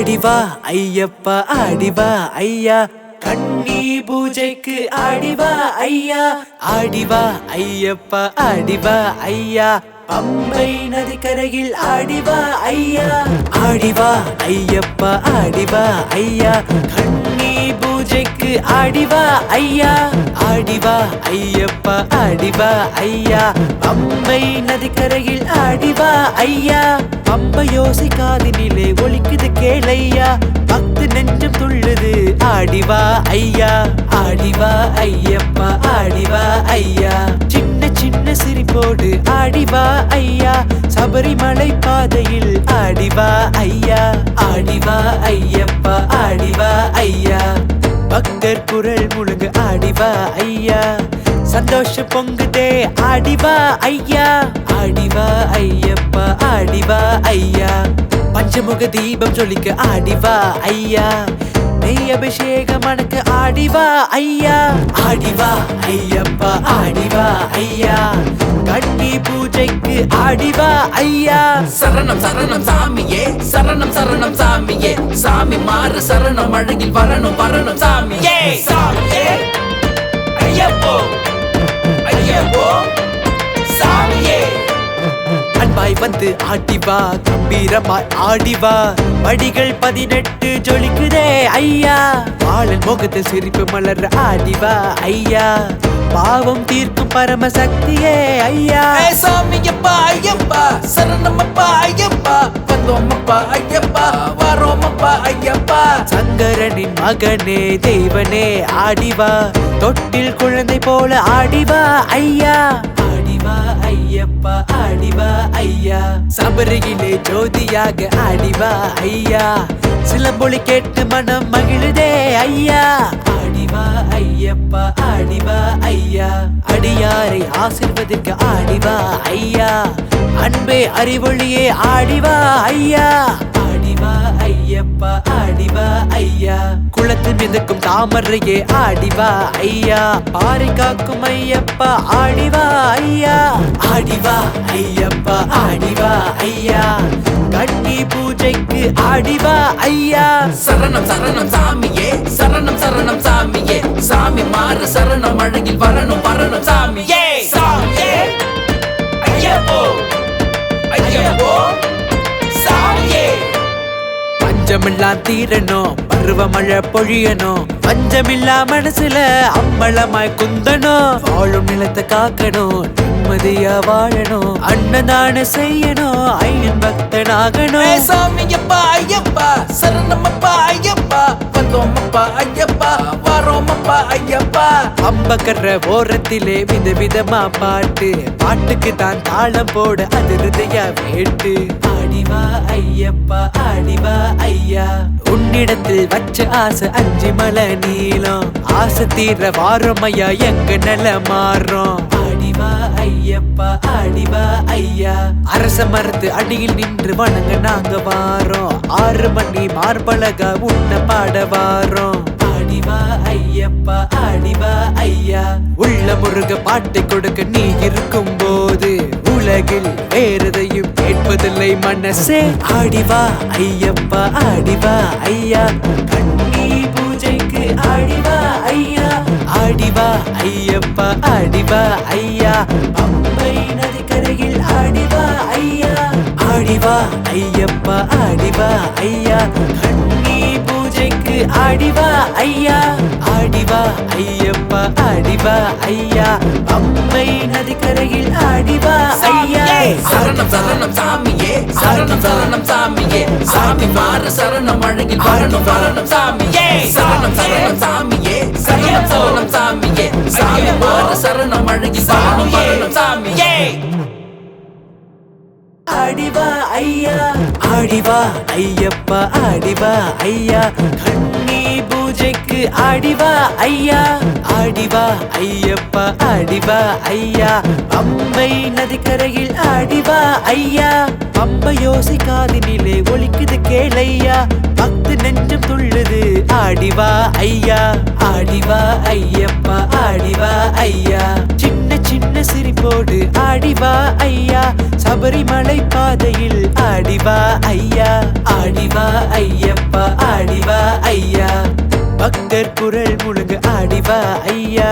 ஆடிவா ஐயப்பா ஆடிவா ஐயா. கண்ணி பூஜைக்கு ஆடிவா ஐயா. ஆடிவா ஐயப்பா ஆடிவா ஐயா. பம்பை நதிக்கரையில் ஆடிவா ஐயா. ஆடிவா ஐயப்பா ஆடிவா ஐயா. கண்ணி பூஜைக்கு ஆடிவா ஐயா. ஆடிவா ஐயப்பா ஆடிவா ஐயா. பம்பை நதிக்கரையில் ஆடிவா ஐயா. பம்பை யோசிக்காதினிலே ஒழிக்குது கேளையா. பக்து நெஞ்சம் துள்ளுது ஆடிவா ஐயா. ஆடிவா ஐயப்பா ஆடிவா ஐயா. சின்ன ஆடிவா ஐயா. சபரிமலை பாதையில் ஆடிவா ஐயா. ஆடிவா ஐயப்பா ஆடிவா ஐயா. பக்தர் குரல் முழுங்கு ஆடிவா ஐயா. சந்தோஷ பொங்குதே ஆடிவா ஐயா. ஆடிவா ஐயப்பா ஆடிவா ஐயா. பஞ்சமுக தீபம் ஜொலிக்க ஆடிவா ஐயா. நெய் அபிஷேகம் மணக்க ஆடிவா ஐயா. ஆடிவா ஐயப்பா ஆடிவா ஐயா. ஆடிவா ஐயா. சரணம் சரணம் சாமியே. சரணம் சரணம் சாமியே. சாமி மாறு சரணம் அழகில் வரணும் வரணும் சாமியே. சாமியே. ஐயப்போ. ஐயப்போ. அன்பாய் வந்து ஆடிவா கம்பீரமாய் ஆடிவா. படிகள் பதினெட்டு ஜொலிக்குதே ஐயா. பாலன் முகத்தில் சிரிப்பு மலர் ஆடிவா ஐயா. பாவம் தீர்க்கும் பரமசக்தியே ஐயா. சாமியப்பா ஐயப்பா சரணமப்பா ஐயப்பா. வந்தோமப்பா ஐயப்பா. வரோமப்பா ஐயப்பா. சங்கரனின் மகனே தேவனே ஆடிவா. தொட்டில் குழந்தை போல ஆடிவா ஐயா. அடிவா ஐயப்பா ஆடிவா ஐயா. சபரியிலே ஜோதியாக ஆடிவா ஐயா. சிலம்பொழி கேட்டு மனம் மகிழுதே ஐயா. ஆடிவா ஐயப்பா ஆடிவா ஐயா. அடியாரை ஆசிர்வதிக்க ஆடிவா ஐயா. அன்பே அறிவொழியே ஆடிவா ஐயா. ஆடிவா ஐயப்பா ஆடிவா ஐயா. குளத்தில் மிதக்கும் தாமரையே ஆடிவா ஐயா. பாறை காக்கும் ஐயப்பா ஆடிவா ஐயா. ஆடிவா ஐயப்பா ஆடிவா ஐயா. கண்ணி பூஜைக்கு ஆடிவா ஐயா. சரணம் சரணம் சாமியே சரணம் சரணம் சாமியே. சாமி மாறு சரணம் அழகில் வரணும் வரணும் சாமியே. சாமியே. ஐயப்போ ஐயப்போ. பஞ்சமெல்லாம் தீரணும் பருவமழை பொழியணும் பஞ்சமில்லா மனசுல அம்பளமாய் குந்தணும் வாழும் நிலத்தை காக்கணும் நிம்மதியா வாழணும் அன்னதான செய்யணும் ஐயன் பக்தனாகணும் ஏ சாமியப்பா ஐயப்பா சரணமப்பா ஐயப்பா வந்தோமப்பா ஐயப்பா. ஐயப்பா ஐயப்பா. அம்பக்கற ஓரத்திலே வித விதமா பாட்டு. பாட்டுக்கு தான் தாளம் போட அது ஹிருதய வேட்டு. ஆடிவா ஐயப்பா ஆடிவா ஐயா. உன்னிடத்தில் வச்ச ஆசை அஞ்சு மலை நீளம். ஆசை தீர வாரம் ஐயா எங்க நில மாறும். ஆடிவா ஐயப்பா ஆடிவா ஐயா. அரச மரத்து அடியில் நின்று வணங்க நாங்க வாரோம். ஆறு மணி மார்பழகா உன்ன பாட வாரோம். ஆடிவா ஐயப்பா ஆடிவா ஐயா. உள்ள முருக பாட்டை கொடுக்க நீ இருக்கும் போது உலகில் வேறதையும் கேட்பதில்லை மனசே. ஆடிவா ஐயப்பா ஆடிவா ஐயா. கண்ணி பூஜைக்கு ஆடிவா ஐயா. ஆடிவா ஐயப்பா ஆடிவா ஐயா. அம்பை நதிக்கரையில் ஆடிவா ஐயா. ஆடிவா ஐயப்பா ஆடிவா ஐயா. கண்ணி ஆடிவா ஐயா ஆடிவா ஐயப்பா ஆடிவா ஐயா. பம்பை நதிக்கரையில் ஆடிவா ஐயா. சரணம் சரணம் சாமியே. சரணம் சரணம் சாமியே. சாமி மாறு சரணம் அழகில் வரணும் வரணும் சாமியே. சரணம் சரணம் சாமியே. சரணம் சரணம் சாமியே. சாமி மாறு சரணம் அழகில் வரணும் வரணும் சாமியே. ஆடிவா ஐயா. ஆடிவா ஐயப்பா ஆடிவா ஐயா. கண்ணி பூஜைக்கு ஆடிவா ஐயா. ஆடிவா ஐயப்பா ஆடிவா ஐயா. பம்பை நதிக்கரையில் ஆடிவா ஐயா. பம்ப யோசிக்காதினிலே ஒழிக்குது கேளையா. பக்து நெஞ்சம் துள்ளுது ஆடிவா ஐயா. ஆடிவா ஐயப்பா ஆடிவா ஐயா. சின்ன சிரிப்போடு ஆடிவா ஐயா சபரிமலை பாதையில் ஆடிவா ஐயா ஆடிவா ஐயப்பா ஆடிவா ஐயா. பக்தர் குரல் முழுங்கு ஆடிவா ஐயா.